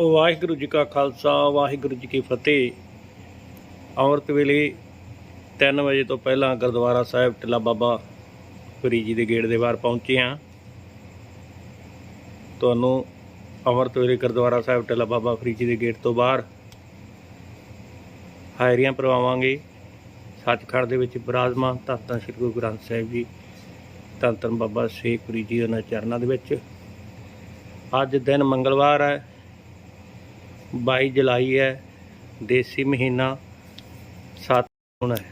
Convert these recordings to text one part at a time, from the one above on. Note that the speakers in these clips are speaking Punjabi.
ਵਾਹਿਗੁਰੂ ਜੀ ਕਾ ਖਾਲਸਾ, ਵਾਹਿਗੁਰੂ ਜੀ ਕੀ ਫਤਿਹ। ਅੰਮ੍ਰਿਤ ਵੇਲੇ 3 ਵਜੇ ਤੋਂ ਪਹਿਲਾਂ ਗੁਰਦੁਆਰਾ ਸਾਹਿਬ ਟਿੱਲਾ ਬਾਬਾ ਫਰੀ ਜੀ ਦੇ ਗੇਟ ਦੇ ਬਾਹਰ ਪਹੁੰਚੇ ਹਾਂ। ਤੁਹਾਨੂੰ ਅੰਮ੍ਰਿਤ ਵੇਲੇ ਗੁਰਦੁਆਰਾ ਸਾਹਿਬ ਟਿੱਲਾ ਬਾਬਾ ਫਰੀ ਜੀ ਦੇ ਗੇਟ ਤੋਂ ਬਾਹਰ ਹਾਇਰੀਆਂ ਪਰਵਾਵਾਂਗੇ ਸੱਚਖੰਡ ਦੇ ਵਿੱਚ ਬਿਰਾਜਮਾਨ ਧੰਨ ਧੰਨ ਸ੍ਰੀ ਗੁਰੂ ਗ੍ਰੰਥ ਸਾਹਿਬ ਜੀ ਧੰਨ ਧੰਨ ਬਾਬਾ ਸ਼ੇਖ ਫਰੀ ਜੀ ਉਹਨਾਂ ਚਰਨਾਂ ਦੇ ਵਿੱਚ। ਅੱਜ ਦਿਨ ਮੰਗਲਵਾਰ ਹੈ। 22 ਜੁਲਾਈ ਹੈ, ਦੇਸੀ ਮਹੀਨਾ 7 ਹੁਣ ਹੈ।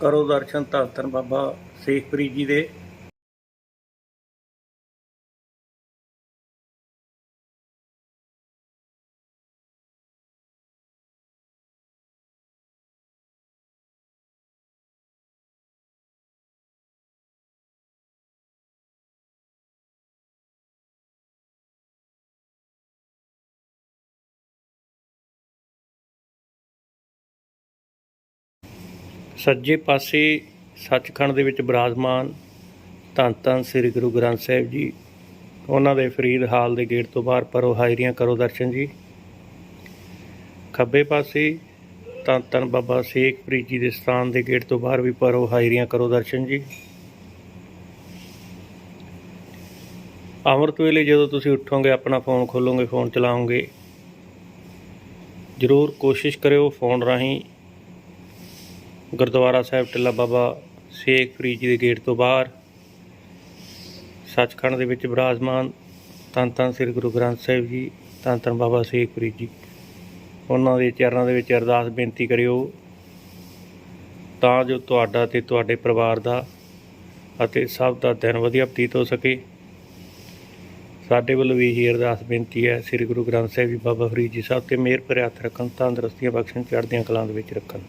ਕਰੋ ਦਰਸ਼ਨ ਧੰਨ ਧੰਨ ਬਾਬਾ ਸ਼ੇਖਪੁਰੀ ਜੀ ਦੇ। ਸੱਜੇ ਪਾਸੇ ਸੱਚਖੰਡ ਦੇ ਵਿੱਚ ਬਿਰਾਜਮਾਨ ਧੰਨ ਧੰਨ ਸ੍ਰੀ ਗੁਰੂ ਗ੍ਰੰਥ ਸਾਹਿਬ ਜੀ, ਉਹਨਾਂ ਦੇ ਫਰੀਦ ਹਾਲ ਦੇ ਗੇਟ ਤੋਂ ਬਾਹਰ ਪਰੋ ਹਾਜ਼ਰੀਆਂ ਕਰੋ ਦਰਸ਼ਨ ਜੀ। ਖੱਬੇ ਪਾਸੇ ਧੰਨ ਧੰਨ ਬਾਬਾ ਸ਼ੇਖ ਫਰੀਦ ਜੀ ਦੇ ਸਥਾਨ ਦੇ ਗੇਟ ਤੋਂ ਬਾਹਰ ਵੀ ਪਰੋ ਹਾਜ਼ਰੀਆਂ ਕਰੋ ਦਰਸ਼ਨ ਜੀ। ਅੰਮ੍ਰਿਤ ਵੇਲੇ ਜਦੋਂ ਤੁਸੀਂ ਉੱਠੋਗੇ, ਆਪਣਾ ਫੋਨ ਖੋਲੋਗੇ, ਫੋਨ ਚਲਾਓਗੇ, ਜ਼ਰੂਰ ਕੋਸ਼ਿਸ਼ ਕਰਿਓ ਫੋਨ ਰਾਹੀਂ ਗੁਰਦੁਆਰਾ ਸਾਹਿਬ ਟਿੱਲਾ ਬਾਬਾ ਸ਼ੇਖ ਫਰੀਦ ਜੀ ਦੇ ਗੇਟ ਤੋਂ ਬਾਹਰ, ਸੱਚਖੰਡ ਦੇ ਵਿੱਚ ਬਿਰਾਜਮਾਨ ਧੰਨ ਧੰਨ ਸ੍ਰੀ ਗੁਰੂ ਗ੍ਰੰਥ ਸਾਹਿਬ ਜੀ ਧੰਨ ਧੰਨ ਬਾਬਾ ਸ਼ੇਖ ਫਰੀਦ ਜੀ। ਉਹਨਾਂ ਦੇ ਚਰਨਾਂ ਦੇ ਵਿੱਚ ਅਰਦਾਸ ਬੇਨਤੀ ਕਰਿਓ ਤਾਂ ਜੋ ਤੁਹਾਡਾ ਤੇ ਤੁਹਾਡੇ ਪਰਿਵਾਰ ਦਾ ਅਤੇ ਸਭ ਦਾ ਦਿਨ ਵਧੀਆ ਬਤੀਤ ਹੋ ਸਕੇ। ਸਾਡੇ ਵੱਲੋਂ ਵੀ ਇਹੀ ਅਰਦਾਸ ਬੇਨਤੀ ਹੈ, ਸ੍ਰੀ ਗੁਰੂ ਗ੍ਰੰਥ ਸਾਹਿਬ ਜੀ, ਬਾਬਾ ਫਰੀਦ ਜੀ ਸਾਹਿਬ ਤੇ ਮਿਹਰ ਭਰੇ ਹੱਥ ਰੱਖਣ, ਤੰਦਰੁਸਤੀਆਂ ਬਖਸ਼ਣ, ਚੜ੍ਹਦੀਆਂ ਕਲਾਂ ਦੇ ਵਿੱਚ ਰੱਖਣ।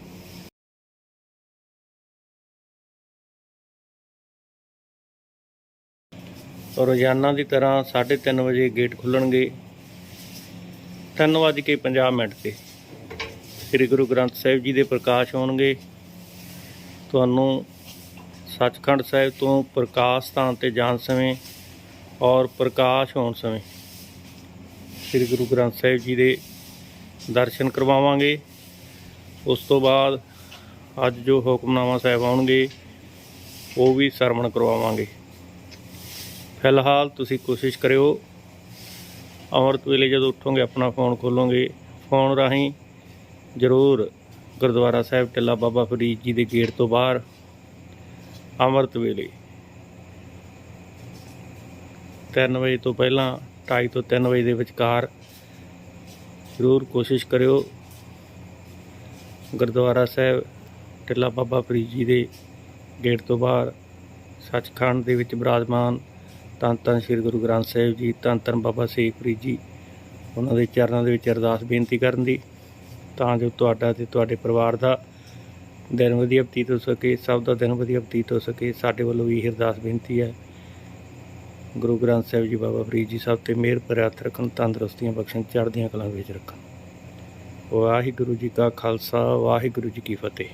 ਰੋਜ਼ਾਨਾ ਦੀ ਤਰ੍ਹਾਂ 3:30 ਵਜੇ ਗੇਟ ਖੁੱਲਣਗੇ। 3:50 ਮਿੰਟ ਤੇ ਸ੍ਰੀ ਗੁਰੂ ਗ੍ਰੰਥ ਸਾਹਿਬ ਜੀ ਦੇ ਪ੍ਰਕਾਸ਼ ਹੋਣਗੇ। ਤੁਹਾਨੂੰ ਸੱਚਖੰਡ ਸਾਹਿਬ ਤੋਂ ਪ੍ਰਕਾਸ਼ ਸਥਾਨ ਤੇ ਜਾਣ ਸਮੇਂ ਔਰ ਪ੍ਰਕਾਸ਼ ਹੋਣ ਸਮੇਂ ਸ੍ਰੀ ਗੁਰੂ ਗ੍ਰੰਥ ਸਾਹਿਬ ਜੀ ਦੇ ਦਰਸ਼ਨ ਕਰਵਾਵਾਂਗੇ। ਉਸ ਤੋਂ ਬਾਅਦ ਅੱਜ ਜੋ ਹੁਕਮਨਾਮਾ ਸਾਹਿਬ ਆਉਣਗੇ, ਉਹ ਵੀ ਸਰਵਣ ਕਰਵਾਵਾਂਗੇ। ਫਿਲਹਾਲ ਤੁਸੀਂ ਕੋਸ਼ਿਸ਼ ਕਰਿਓ ਅੰਮ੍ਰਿਤ ਵੇਲੇ ਜਦੋਂ ਉੱਠੋਗੇ, ਆਪਣਾ ਫੋਨ ਖੋਲੋਗੇ। ਫੋਨ ਰਾਹੀਂ ਜ਼ਰੂਰ ਗੁਰਦੁਆਰਾ ਸਾਹਿਬ ਟਿੱਲਾ ਬਾਬਾ ਫਰੀਦ ਜੀ ਦੇ ਗੇਟ ਤੋਂ ਬਾਹਰ, ਅੰਮ੍ਰਿਤ ਵੇਲੇ 3 ਵਜੇ ਤੋਂ ਪਹਿਲਾਂ 2:30 ਤੋਂ 3 ਵਜੇ ਦੇ ਵਿਚਕਾਰ ਜ਼ਰੂਰ ਕੋਸ਼ਿਸ਼ ਕਰਿਓ ਗੁਰਦੁਆਰਾ ਸਾਹਿਬ ਟਿੱਲਾ ਬਾਬਾ ਫਰੀਦ ਜੀ ਦੇ ਗੇਟ ਤੋਂ ਬਾਹਰ, ਸੱਚਖੰਡ ਦੇ ਵਿੱਚ ਬਿਰਾਜਮਾਨ ਧੰਨ ਧੰਨ ਸ੍ਰੀ ਗੁਰੂ ਗ੍ਰੰਥ ਸਾਹਿਬ ਜੀ, ਧੰਨ ਧੰਨ ਬਾਬਾ ਸ਼ੇਖ ਫਰੀਦ ਜੀ, ਉਹਨਾਂ ਦੇ ਚਰਨਾਂ ਦੇ ਵਿੱਚ ਅਰਦਾਸ ਬੇਨਤੀ ਕਰਨ ਦੀ, ਤਾਂ ਜੋ ਤੁਹਾਡਾ ਤੇ ਤੁਹਾਡੇ ਪਰਿਵਾਰ ਦਾ ਦਿਨ ਵਧੀਆ ਬਤੀਤ ਹੋ ਸਕੇ, ਸਭ ਦਾ ਦਿਨ ਵਧੀਆ ਬਤੀਤ ਹੋ ਸਕੇ, ਸਾਡੇ ਵੱਲੋਂ ਵੀ ਅਰਦਾਸ ਬੇਨਤੀ ਹੈ। ਗੁਰੂ ਗ੍ਰੰਥ ਸਾਹਿਬ ਜੀ, ਬਾਬਾ ਫਰੀਦ ਜੀ, ਸਭ ਤੇ ਮਿਹਰ ਭਰੇ ਰੱਖਣ, ਤੰਦਰੁਸਤੀਆਂ ਬਖਸ਼ਣ, ਚੜ੍ਹਦੀਆਂ ਕਲਾਂ ਵਿੱਚ ਰੱਖਣ। ਵਾਹਿਗੁਰੂ ਜੀ ਕਾ ਖਾਲਸਾ, ਵਾਹਿਗੁਰੂ ਜੀ ਕੀ ਫਤਿਹ।